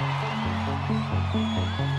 Thank you.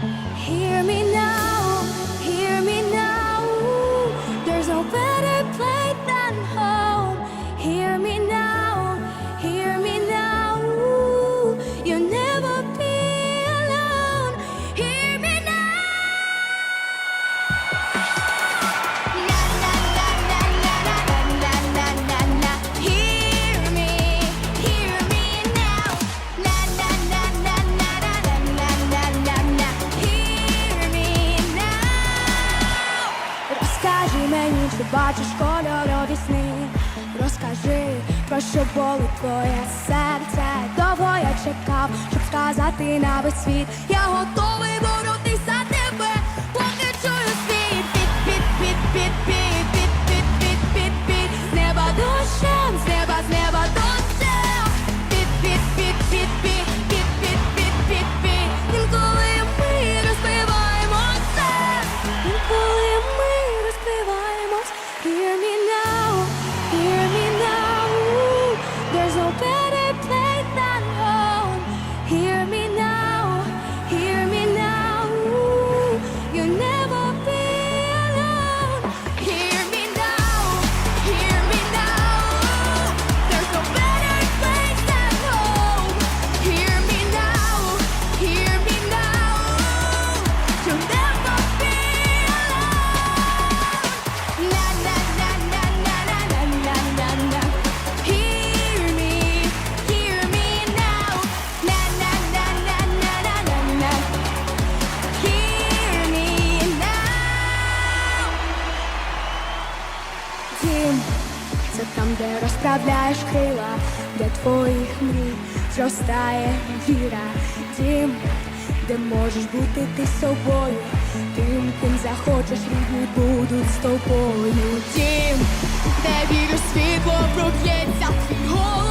ти бачиш кольорові сни, розкажи, про що було твоє серце. Довго я чекав, щоб сказати на весь світ. Я там, де розправляєш крила, для твоїх мрій зростає віра, тім, де можеш бути ти собою, тим, ким захочеш, рідні будуть з тобою. Тім, де вірю, світло проб'ється твій голос.